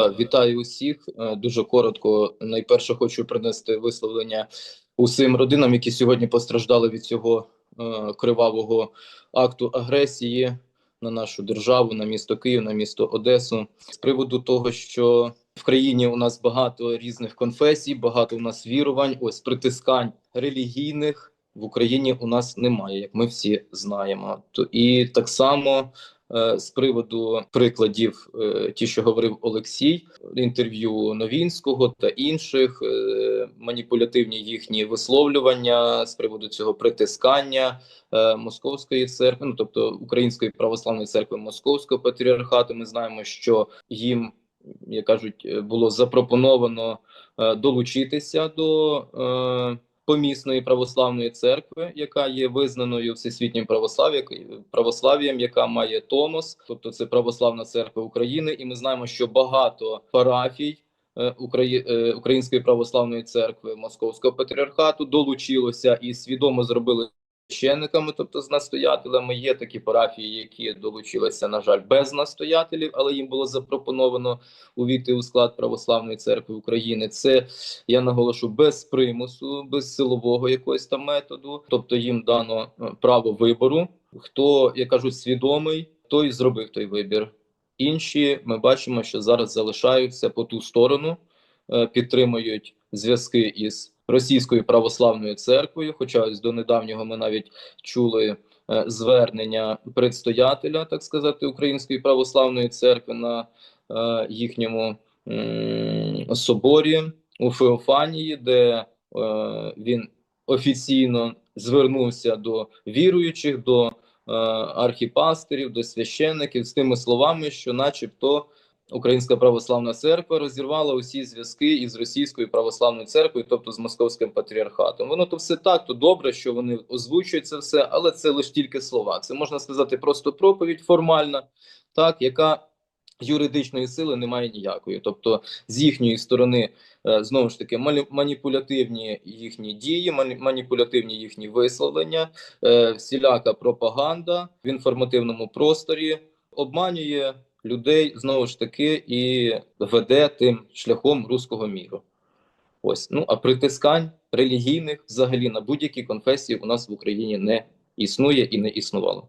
Вітаю усіх. Е, Дуже коротко. Найперше хочу принести висловлення усім родинам, які сьогодні постраждали від цього е, кривавого акту агресії на нашу державу, на місто Київ, на місто Одесу. З приводу того, що в країні у нас багато різних конфесій, багато у нас вірувань, ось притискань релігійних в Україні у нас немає, як ми всі знаємо. То і так само з приводу прикладів, е, ті, що говорив Олексій, інтерв'ю Новінського та інших, е, маніпулятивні їхні висловлювання з приводу цього притискання е, московської церкви, ну тобто Української православної церкви Московського патріархату. Ми знаємо, що їм, як кажуть, е, було запропоновано е, долучитися до. Помісної православної церкви, яка є визнаною всесвітнім православ'ям, яка має Томос, тобто це православна церква України, і ми знаємо, що багато парафій е, е, Української православної церкви Московського патріархату долучилося і свідомо зробили священниками, тобто з настоятелями. Є такі парафії, які долучилися, на жаль, без настоятелів, але їм було запропоновано увійти у склад православної церкви України. Це я наголошу без примусу, без силового якогось там методу. Тобто їм дано е, право вибору. Хто як кажуть, свідомий, той зробив той вибір. Інші ми бачимо, що зараз залишаються по ту сторону, е, підтримують зв'язки із російською православною церквою. Хоча ось до недавнього ми навіть чули е, звернення предстоятеля, так сказати, Української православної церкви на е, їхньому соборі у Феофанії, де е, він офіційно звернувся до віруючих, до е, архіпастерів, до священників з тими словами, що, начебто, Українська православна церква розірвала усі зв'язки із російською православною церквою, тобто з московським патріархатом. Воно то все так, то добре, що вони озвучують це все, але це лише тільки слова. Це можна сказати просто проповідь формальна, так яка юридичної сили немає ніякої. Тобто, з їхньої сторони е, знову ж таки маніпулятивні їхні дії, мані- маніпулятивні їхні висловлення, е, всіляка пропаганда в інформативному просторі обманює людей знову ж таки і веде тим шляхом руського міру. Ось ну а притискань релігійних взагалі на будь-які конфесії у нас в Україні не існує і не існувало.